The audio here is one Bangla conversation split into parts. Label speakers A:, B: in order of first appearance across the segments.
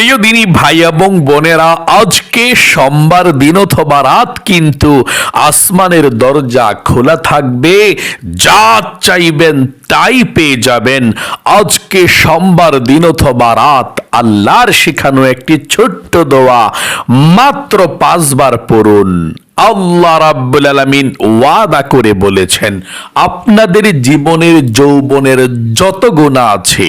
A: প্রিয় দিনী ভাই এবং বোনেরা, আজকে সোমবার দিন অথবা রাত কিন্তু আসমানের দরজা খোলা থাকবে। যা চাইবেন তাই পেয়ে যাবেন। আজকে সোমবার দিন অথবা রাত আল্লাহর শেখানো একটি ছোট্ট দোয়া মাত্র পাঁচবার পড়ুন। আল্লাহ রাব্বুল আলামিন ওয়াদা করে বলেছেন, আপনাদের জীবনের যৌবনের যত গুণা আছে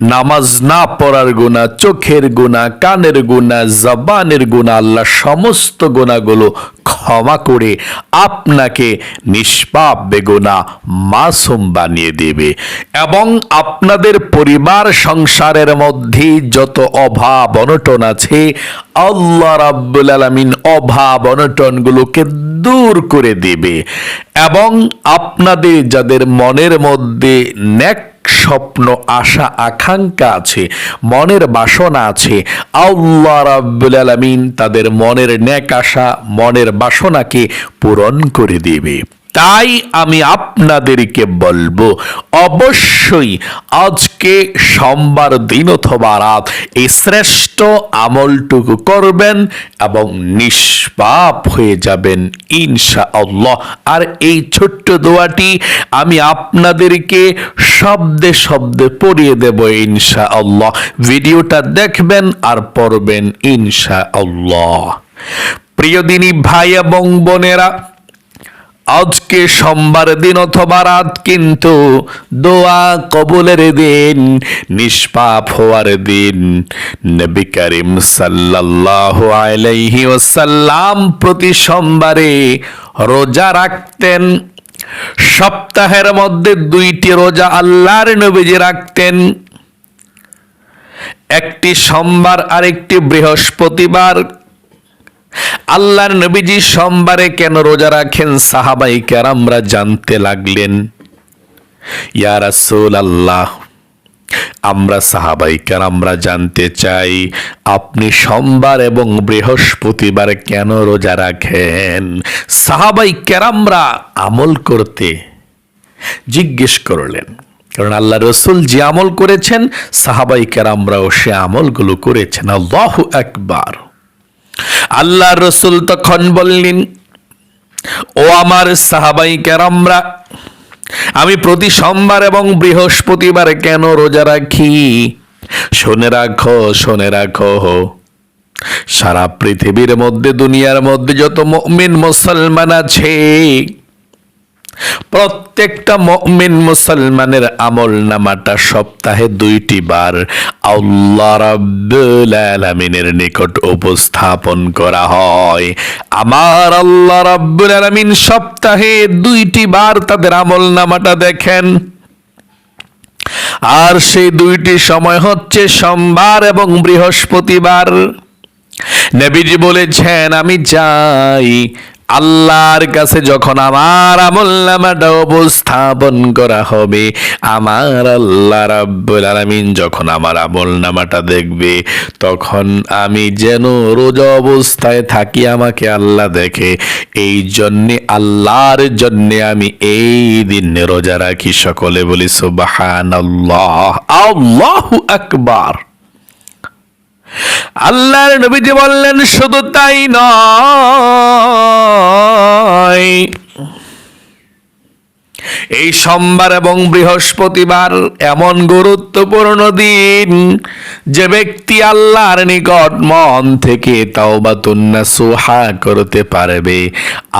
A: নামাজ না পড়ার গুণা চোখের গুণা কানের গুণা জবানের গুণা আল্লাহ সমস্ত গুণাগুলো ক্ষমা করে আপনাকে নিষ্পাপ বেগুনা মাসুম বানিয়ে দেবে। এবং আপনাদের পরিবার সংসারের মধ্যে যত অভাব অনটন আছে, আল্লাহ রাব্বুল আলামিন অভাব অনটনগুলোকে দূর করে দেবে। এবং আপনাদের যাদের মনের মধ্যে নেক স্বপ্ন, আশা, আকাঙ্ক্ষা আছে, মনের বাসনা আছে, আল্লাহ রাব্বুল আলামিন তাদের মনের নেক আশা, মনের বাসনাকে পূরণ করে দেবে। তাই আমি আপনাদেরকে বলব, অবশ্যই আজকে সোমবার দিন অথবা রাত এই শ্রেষ্ঠ আমলটুকু করবেন এবং নিষ্পাপ হয়ে যাবেন ইনশা আল্লাহ আর এই ছোট্ট দোয়াটি আমি আপনাদেরকে শব্দে শব্দে পড়িয়ে দেব ইনশা আল্লাহ ভিডিওটা দেখবেন আর পড়বেন ইনশা আল্লাহ প্রিয় দিনী ভাই এবং বোনেরা, আজকে সোমবার দিন অথবা রাত কিন্তু দোয়া কবুলের দিন, নিষ্পাপ হওয়ার দিন। নবী করিম সাল্লাল্লাহু আলাইহি ওয়াসাল্লাম প্রতি সোমবারে রোজা রাখতেন। সপ্তাহের মধ্যে দুইটি রোজা আল্লাহর নবীজি রাখতেন। একটি সোমবার আর একটি বৃহস্পতিবার। আল্লাহর নবীজি সোমবারে কেন রোজা রাখেন? সাহাবাই কেরামরা জানতে লাগলেন, ইয়া আল্লাহ আমরা সাহাবাই কেরামরা জানতে চাই, আপনি সোমবার এবং বৃহস্পতিবার কেন রোজা রাখেন? সাহাবাই কেরামরা আমল করতে জিজ্ঞেস করলেন, কারণ আল্লাহ রসুল যে আমল করেছেন, সাহাবাই কেরামরাও সে আমলগুলো করেছেন। আল্লাহ একবার আল্লাহ রসুল তখন বললেন ও আমার সাহাবাই কেরামরা, আমি প্রতি সোমবার এবং বৃহস্পতিবার কেন রোজা রাখি? শুনে রাখো শুনে রাখো। সারা পৃথিবীর মধ্যে, দুনিয়ার মধ্যে যত মমিন মুসলমান আছে প্রত্যেকটা মমিন মুসলমানের আমল নামাটা সপ্তাহে দুইটি বার। আল্লাহ আলামিনের নিকট উপস্থাপন করা হয়। আমার আল্লাহ রাব্বুল আলামিন সপ্তাহে দুইটি বার তাদের আমল নামাটা দেখেন। আর সেই দুইটি সময় হচ্ছে সোমবার এবং বৃহস্পতিবার। নবীজি বলেছেন, আমি চাই আল্লাহর কাছে যখন আমার আমল নামাটা উপস্থাপন করা হবে, আমার আল্লাহ রাব্বুল আলামিন যখন আমার আমল নামাটা দেখবে, তখন আমি যেন রোজা অবস্থায় থাকি, আমাকে আল্লাহ দেখে। এই জন্যে, আল্লাহর জন্যে আমি এই দিন রোজা রাখি। সকলে বলি, সুবহানাল্লাহ, আল্লাহু আকবার। আল্লাহর নবীজি বললেন, শুধু তাই নয়। এই সোমবার এবং বৃহস্পতিবার এমন গুরুত্বপূর্ণ দিন যে ব্যক্তি আল্লাহর নিকট মন থেকে তাওবাতুন্না সুহা করতে পারবে,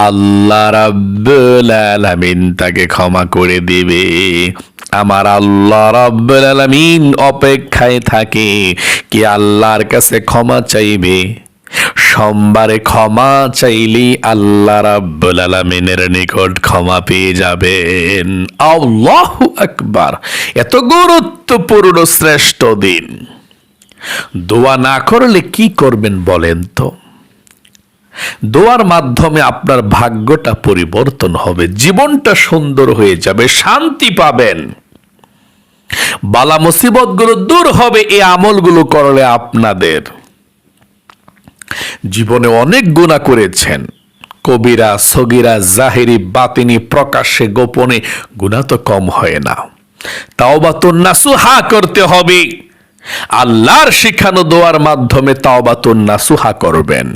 A: আল্লাহ রাব্বুল আলামিন তাকে ক্ষমা করে দিবে। আমার আল্লাহ রাব্বুল আলামিন অপেক্ষায় থাকে কি আল্লাহর কাছে ক্ষমা চাইবে। সোমবারে ক্ষমা চাইলি আল্লাহ রাব্বুল আলামিনের নিকট ক্ষমা পেয়ে যাবেন। আল্লাহু আকবার। এত গুরুত্বপূর্ণ শ্রেষ্ঠ দিন। দোয়া না করলে কি করবেন বলেন তো? দোয়ার মাধ্যমে আপনার ভাগ্যটা পরিবর্তন হবে, জীবনটা সুন্দর হয়ে যাবে, শান্তি পাবেন। বালা মুসিবতগুলো দূর হবে, এই আমলগুলো করলে আপনাদের জীবনে অনেক গুণা করেছেন। কবিরা, সগিরা, জাহেরি, বাতিনি, প্রকাশ্যে, গোপনে গুণা তো কম হয় না। তাও বা তো নাসুহা করতে হবে। আল্লাহর শিখানো দোয়ার মাধ্যমে তাওবাতুন নাসুহা করবেন।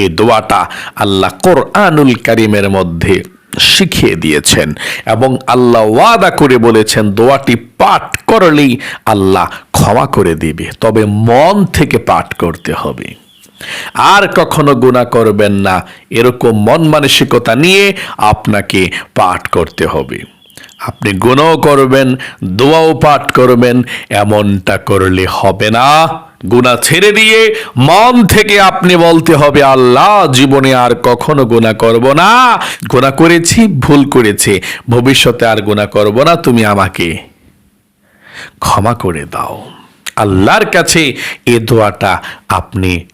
A: এই দোয়াটা আল্লাহ কোরআনুল কারিমের মধ্যে শিখিয়ে দিয়েছেন এবং আল্লাহ ওয়াদা করে বলেছেন, দোয়াটি পাঠ করলেই আল্লাহ ক্ষমা করে দিবে, তবে মন থেকে পাঠ করতে হবে। আর কখনো গুণা করবেন না, এরকম মন মানসিকতা নিয়ে আপনাকে পাঠ করতে হবে। আপনি গুণও করবেন, দোয়াও পাঠ করবেন, এমনটা করলে হবে না। গুণা ছেড়ে দিয়ে মন থেকে আপনি বলতে হবে, আল্লাহ, জীবনে আর কখনো গুণা করব না। গুণা করেছি, ভুল করেছি। ভবিষ্যতে আর গুণা করব না, তুমি আমাকে ক্ষমা করে দাও। আল্লাহর কাছে এ দোয়াটা আপনি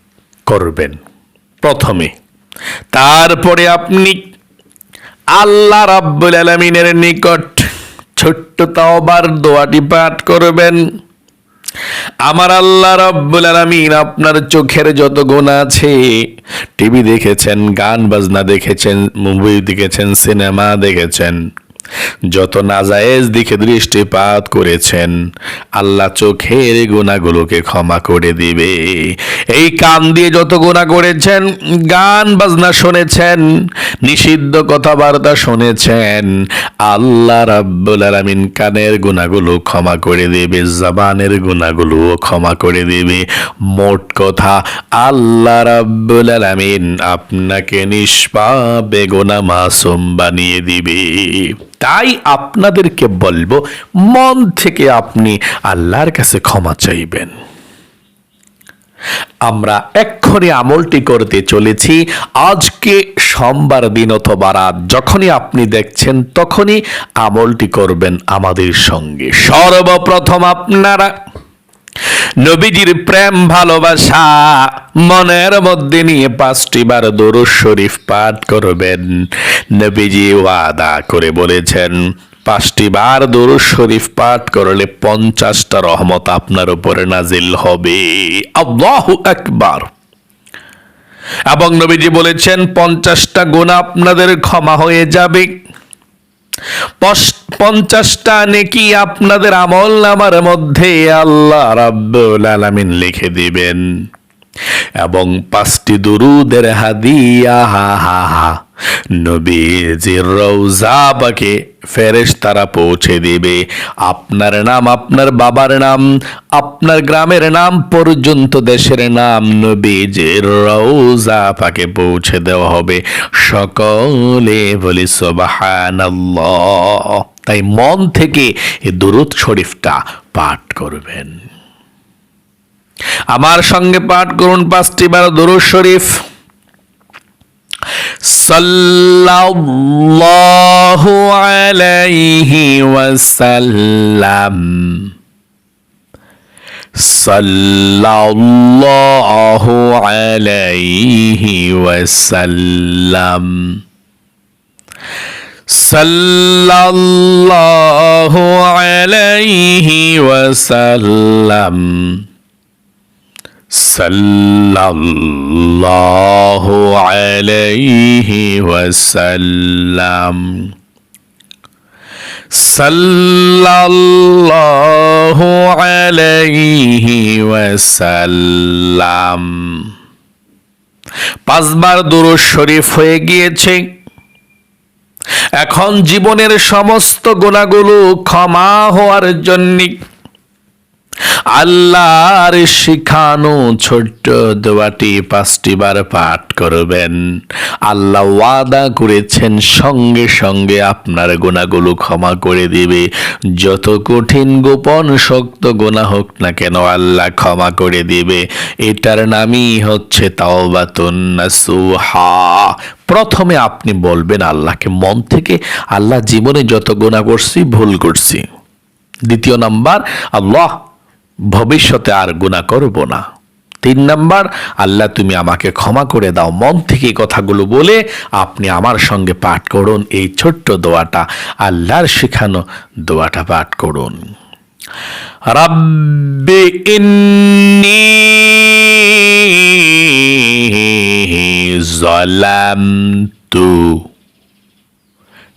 A: করবেন প্রথমে। তারপরে আপনি আল্লাহ রাব্বুল আলামিনের নিকট ছোট্ট তাওবার দোয়াটি পাঠ করবেন। আমার আল্লাহ রব্বুল আলামিন আপনার চোখের যত গোনা আছে, টিভি দেখেছেন, গান বাজনা দেখেছেন মুভি দেখেছেন সিনেমা দেখেছেন যত নাজায়েজ দিকে দৃষ্টিপাত করেছেন, আল্লাহ চোখের গুণাগুলোকে ক্ষমা করে দিবে। এই কান দিয়ে যত গুণা করেছেন, গান, বাজনা শুনেছেন, নিষিদ্ধ কথাবার্তা শুনেছেন, আল্লাহ রাব্বুল আলামিন কানের গুণাগুলো ক্ষমা করে দেবে, জবানের গুণাগুলোও ক্ষমা করে দেবে। মোট কথা, আল্লাহ রাব্বুল আলামিন আপনাকে নিষ্পাপ বেগুনা মাসুম বানিয়ে দিবে। তাই আপনাদেরকে বলব, মন থেকে আপনি আল্লাহর কাছে ক্ষমা চাইবেন। আমরা এক্ষণে আমলটি করতে চলেছি। আজকে সোমবার দিন অথবা রাত, যখনই আপনি দেখছেন তখনই আমলটি করবেন আমাদের সঙ্গে। সর্বপ্রথম আপনারা নবীজির প্রেম, ভালোবাসা, মনের মধ্যে নিয়ে পাঁচটি বার দরুদ শরীফ পাঠ করবেন। নবীজি ওয়াদা করে বলেছেন, পাঁচটি বার দরুদ শরীফ পাঠ করলে পঞ্চাশটা রহমত আপনার উপরে নাজিল হবে। আল্লাহু আকবার। এবং নবীজি বলেছেন, পঞ্চাশটা গুণা আপনাদের ক্ষমা হয়ে যাবে। পঞ্চাশটা নেকি আপনাদের আমল নামার মধ্যে আল্লাহ রাব্বুল আলামিন লিখে দিবেন। এবং পাঁচটি দুরুদের হাদিয়া, হা হা হা। নবীজির রৌজা পাকে ফেরেশ তারা পৌঁছে দিবে। আপনার নাম, আপনার বাবার নাম, আপনার গ্রামের নাম পর্যন্ত দেশের নাম নবীজির রৌজা পাকে পৌঁছে দেওয়া হবে। সকলে বলি, সুবহানাল্লাহ। তাই মন থেকে এই দুরুদ শরীফটা পাঠ করবেন। আমার সঙ্গে পাঠ করুন পাঁচটি বার দরুদ শরীফ। সাল্লাল্লাহু আলাইহি ওয়াসাল্লাম। সাল্লাল্লাহু আলাইহি ওয়াসাল্লাম। সাল্লাল্লাহু আলাইহি ওয়াসাল্লাম। সাল্লাল্লাহু আলাইহি ওয়াসাল্লাম। সাল্লাল্লাহু আলাইহি ওয়াসাল্লাম। পাঁচবার দুরূদ শরীফ হয়ে গিয়েছে। এখন জীবনের সমস্ত গুণাগুলো ক্ষমা হওয়ার জন্য আল্লাহর শিখানো ছোট্ট দোয়াটি পাঁচটি বার পাঠ করবেন। আল্লাহ ওয়াদা করেছেন, সঙ্গে সঙ্গে আপনার গোনাগুলো ক্ষমা করে দিবে। যত কঠিন গোপন শক্ত গোনা হোক না কেন আল্লাহ ক্ষমা করে দিবে। এটার নামই হচ্ছে তাওবাতুন নাসুহা। প্রথমে আপনি বলবেন, আল্লাহকে মন থেকে আল্লাহ জীবনে যত গুণা করছি, ভুল করছি। দ্বিতীয় নাম্বার, আল্লাহ ভবিষ্যতে আর গুণা করব না। তিন নাম্বার, আল্লাহ তুমি আমাকে ক্ষমা করে দাও। মন থেকে কথাগুলো বলে আপনি আমার সঙ্গে পাঠ করুন। এই ছোট্ট দোয়াটা, আল্লাহর শেখানো দোয়াটা পাঠ করুন। রাব্বি ইন্নি জালামতু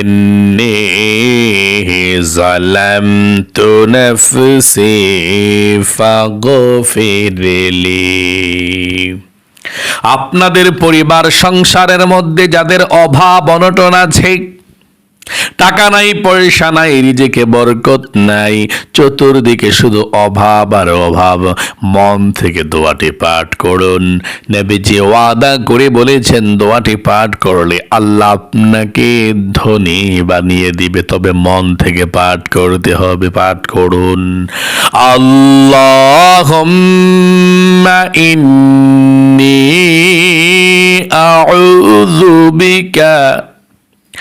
A: إني ظلمت نفسي فاغفر لي আপনাদের পরিবার সংসারের মধ্যে যাদের অভাব অনটন আছে টাকা নাই, পয়সা নাই, রিজেকে বরকত নাই। চতুর্দিকে শুধু অভাব আর অভাব। মন থেকে দোয়াটি পাঠ করুন। নবীজি ওয়াদা করে বলেছেন, দোয়াটি পাঠ করলে আল্লাহ আপনাকে ধনী বানিয়ে দিবে। তবে মন থেকে পাঠ করতে হবে, পাঠ করুন। আল্লাহ ইন্নি আউযু বিকা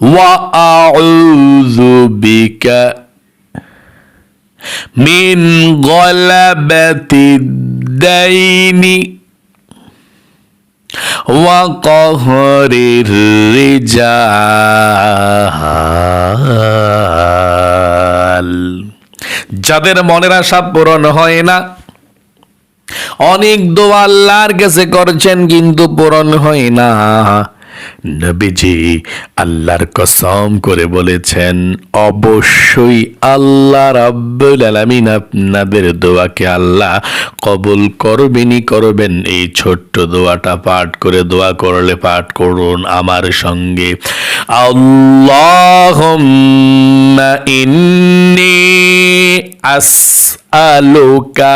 A: وأعوذ بك من غلبة الدين وقهر الرجال যাদের মনের আশা পূরণ হয় না অনেক দোয়া আল্লাহর কাছে করছেন কিন্তু পূরণ হয় না নবীজি আল্লাহর কসম করে বলেছেন, অবশ্যই আল্লাহ রাব্বুল আলামিন আপনাদের দোয়াকে আল্লাহ কবুল করবেনই করবেন। এই ছোট্ট দোয়াটা পাঠ করে দোয়া করলে পাঠ করুন আমার সঙ্গে। আল্লাহুম্মা ইন্নি আসআলুকা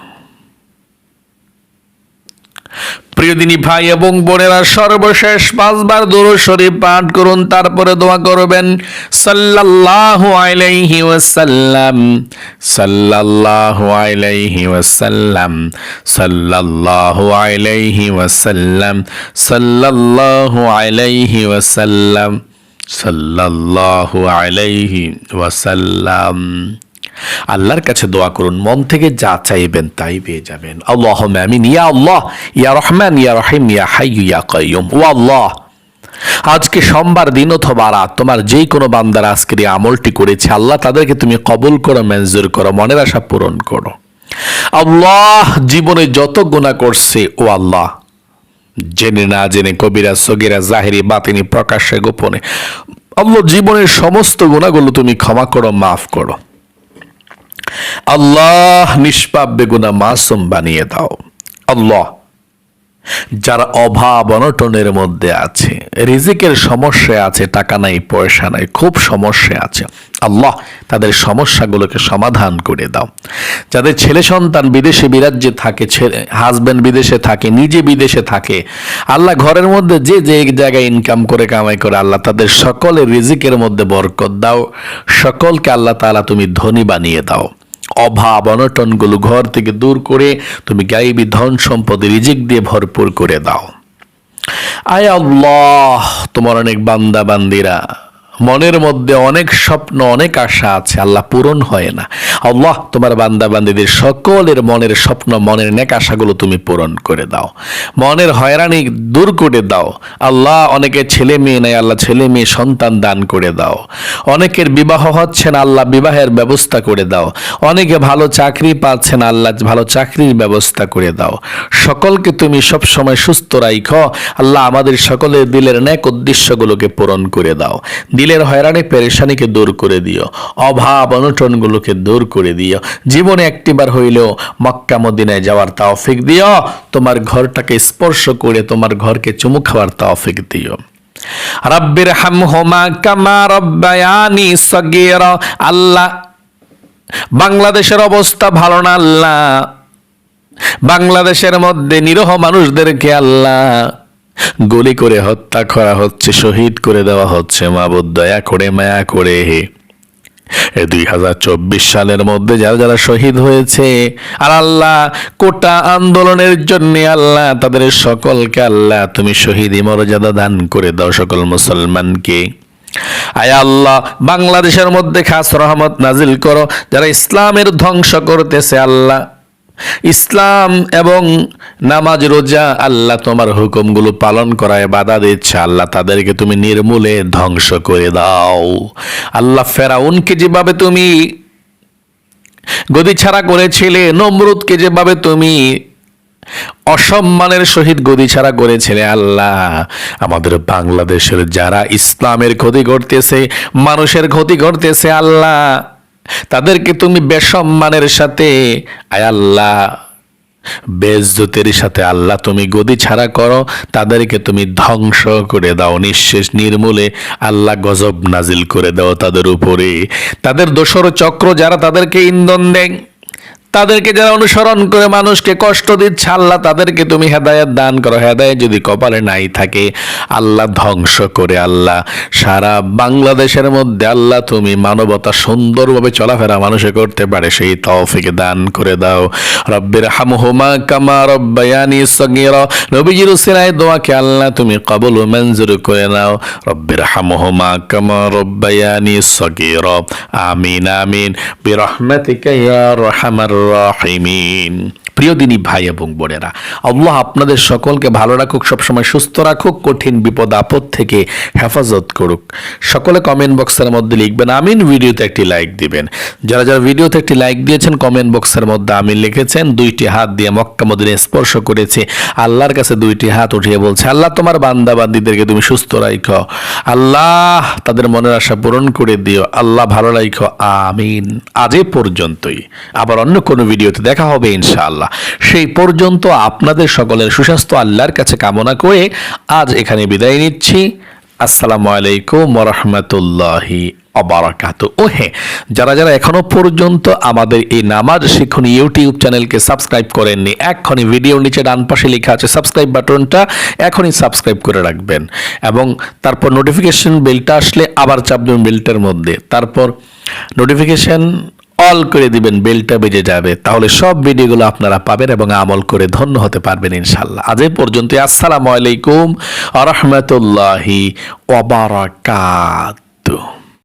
A: প্রিয় দিনী ভাই এবং বোনেরা, সর্বশেষ পাঁচবার দরুদ শরীফ পাঠ করুন, তারপরে দোয়া করবেন, সাল্লাল্লাহু আলাইহি ওয়াসাল্লাম, সাল্লাল্লাহু আলাইহি ওয়াসাল্লাম, সাল্লাল্লাহু আলাইহি ওয়াসাল্লাম, সাল্লাল্লাহু আলাইহি ওয়াসাল্লাম, সাল্লাল্লাহু আলাইহি ওয়াসাল্লাম। আল্লাহর কাছে দোয়া করুন, মন থেকে যা চাইবেন তাই পেয়ে যাবেন। আল্লাহ আমিন। ইয়া আল্লাহ, ইয়া রহমান, ইয়া রহিম, ইয়া হাইয়ু, ইয়া কাইয়ুম। ও আল্লাহ, আজকে সোমবার দিন অথবা রাত তোমার যেই কোনো বান্দার আজকের এই আমলটি করেছে, আল্লাহ তাদেরকে তুমি কবুল করো, মঞ্জুর করো, মনের আশা পূরণ করো। আল্লাহ জীবনে যত গুণা করছে, ও আল্লাহ, জেনে না জেনে কবিরা, সগিরা, জাহেরি, বাতিনি, প্রকাশ্যে, গোপনে, আল্লাহ জীবনের সমস্ত গুণাগুলো তুমি ক্ষমা করো, মাফ করো। আল্লাহ নিষ্পাপ বেগুনা মাসুম বানিয়ে দাও। আল্লাহ, যারা অভাব অনটনের মধ্যে আছে, রিজিকের সমস্যা আছে, টাকা নাই, পয়সা নাই, খুব সমস্যা আছে, আল্লাহ তাদের সমস্যাগুলোকে সমাধান করে দাও। যাদের ছেলে সন্তান বিদেশে বিরাজ্যে থাকে, ছেলে হাজব্যান্ড বিদেশে থাকে, নিজে বিদেশে থাকে, আল্লাহ ঘরের মধ্যে যে যে জায়গায় ইনকাম করে, কামাই করে, আল্লাহ তাদের সকলের রিজিকের মধ্যে বরকত দাও। সকলকে আল্লাহ তাআলা তুমি ধনী বানিয়ে দাও। অভাব, অনটনগুলো ঘর থেকে দূর করে তুমি গাইবী ধন সম্পদে রিজিক দিয়ে ভরপুর করে দাও। আয় আল্লাহ, তোমার অনেক বান্দা বান্দিরা মনের মধ্যে অনেক স্বপ্ন, অনেক আশা আছে, আল্লাহ পূরণ হয় না। আল্লাহ তোমার বান্দা বান্দিদের সকলের মনের স্বপ্ন, মনের নেক আশাগুলো তুমি পূরণ করে দাও। মনের হয়রানি দূর করে দাও। আল্লাহ অনেকের ছেলে মেয়ে নেই, আল্লাহ ছেলে মেয়ে সন্তান দান করে দাও। অনেকের বিবাহ হচ্ছে না, আল্লাহ বিবাহের ব্যবস্থা করে দাও। অনেকে ভালো চাকরি পাচ্ছে না, আল্লাহ ভালো চাকরির ব্যবস্থা করে দাও। সকলকে তুমি সব সময় সুস্থ রাইখো। আল্লাহ আমাদের সকলের দিলের ন্যাক উদ্দেশ্যগুলোকে পূরণ করে দাও। দিলের হয়রানি পেরেশানিকে দূর করে দিও, অভাব অনটনগুলোকে দূর করে দিও। জীবনে একটিবার হইলেও মক্কা মদিনায় যাওয়ার তাওফিক দিও, তোমার ঘরটাকে স্পর্শ করে তোমার ঘরকে চুমু খাওয়ার তাওফিক দিও। রব্বির হামহুমা কামা রব্বায়ানি সগীরা, আল্লাহ, বাংলাদেশের অবস্থা ভালো না, আল্লাহ। বাংলাদেশের মধ্যে নিরহ মানুষদেরকে আল্লাহ গুলি করে হত্যা করা হচ্ছে, শহীদ করে দেওয়া হচ্ছে, মাবুদ দয়া করে, মায়া করে। হে দুই হাজার চব্বিশ সালের মধ্যে যারা যারা শহীদ হয়েছে, আর আল্লাহ কোটা আন্দোলনের জন্য আল্লাহ তাদের সকলকে আল্লাহ তুমি শহীদ মর্যাদা দান করে দাও সকল মুসলমানকে। আয় আল্লাহ, বাংলাদেশের মধ্যে খাস রহমত নাজিল করো, যারা ইসলামের ধ্বংস করতেছে আল্লাহ। ইসলাম এবং নামাজ, রোজা, আল্লাহ তোমার হুকুমগুলো পালন করায় বাধা দিচ্ছে। আল্লাহ তাদেরকে তুমি নির্মূলে ধ্বংস করে দাও। আল্লাহ ফেরাউনকে যেভাবে তুমি গদি ছাড়া করেছিলে, নমরুদকে যেভাবে তুমি অসম্মানের সহিত গদি ছাড়া করেছিলে, আল্লাহ আমাদের বাংলাদেশের যারা ইসলামের ক্ষতি করতেছে, মানুষের ক্ষতি করতেছে, আল্লাহ তাদেরকে তুমি বেসম্মানের সাথে, আয় আল্লাহ বেজতের সাথে আল্লাহ তুমি গদি ছাড়া করো, তাদেরকে তুমি ধ্বংস করে দাও, নিঃশেষ নির্মূলে আল্লাহ গজব নাজিল করে দাও তাদের উপরে। তাদের দোসর চক্র যারা তাদেরকে ইন্ধন দেয়। তাদেরকে যারা অনুসরণ করে মানুষকে কষ্ট দিচ্ছে, আল্লাহ তাদেরকে তুমি হেদায়ত দান করো। হেদায়ত যদি কপালে নাই থাকে, আল্লাহ ধ্বংস করে আল্লাহ। সারা বাংলাদেশের মধ্যে আল্লাহ তুমি মানবতা সুন্দরভাবে চলাফেরা মানুষে করতে পারে, সেই তৌফিকে দান করে দাও। রব্বের হামহুমা কামা রব্বায়ানি সগীর। নবীজির উসিলায় দোয়াকে আল্লাহ তুমি কবল ও মঞ্জুর করে নাও। রব্বের হামহুমা কামা রব্বায়ানি সগীর। আমিন আমিন। বিরহমাতিকা ইয়া রাহিমিন প্রিয় দিনী ভাই এবং বোনেরা, আল্লাহ আপনাদের সকলকে ভালো রাখুক, সবসময় সুস্থ রাখুক, কঠিন বিপদ, আপদ থেকে হেফাজত করুক। সকলে কমেন্ট বক্সের মধ্যে লিখবেন, আমিন, ভিডিওতে একটি লাইক দিবেন। যারা যারা ভিডিওতে একটি লাইক দিয়েছেন কমেন্ট বক্সের মধ্যে আমিন লিখেছেন, দুইটি হাত দিয়ে মক্কা মদিনে স্পর্শ করেছে, আল্লাহর কাছে দুইটি হাত উঠিয়ে বলছে, আল্লাহ, তোমার বান্দা বান্দিদেরকে তুমি সুস্থ রাখো আল্লাহ, তাদের মনের আশা পূরণ করে দিও। আল্লাহ, ভালো রাখো আমিন। আজ পর্যন্তই। আবার অন্য কোনো ভিডিওতে দেখা হবে ইনশাআল্লাহ। সেই পর্যন্ত আপনাদের সকলের সুস্বাস্থ্য, আল্লাহর কাছে কামনা করে আজ এখানে বিদায় নিচ্ছি। আসসালামু আলাইকুম রহমতুল্লাহি অবারাকাত ও হ্যাঁ যারা যারা এখনও পর্যন্ত আমাদের এই নামাজ শিক্ষণ ইউটিউব চ্যানেলকে সাবস্ক্রাইব করেননি এখনই ভিডিওর নিচে ডান পাশে লেখা আছে সাবস্ক্রাইব বাটনটা এখনই সাবস্ক্রাইব করে রাখবেন এবং তারপর নোটিফিকেশন বেলটা আসলে আবার চাপবেন বেলটার মধ্যে। তারপর নোটিফিকেশন অল করে দিবেন বেলটা বেজে যাবে। তাহলে সব ভিডিওগুলো আপনারা পাবেন এবং আমল করে ধন্য হতে পারবেন ইনশাল্লাহ আজ পর্যন্ত আসসালামু আলাইকুম আ ওবারাকাতুহ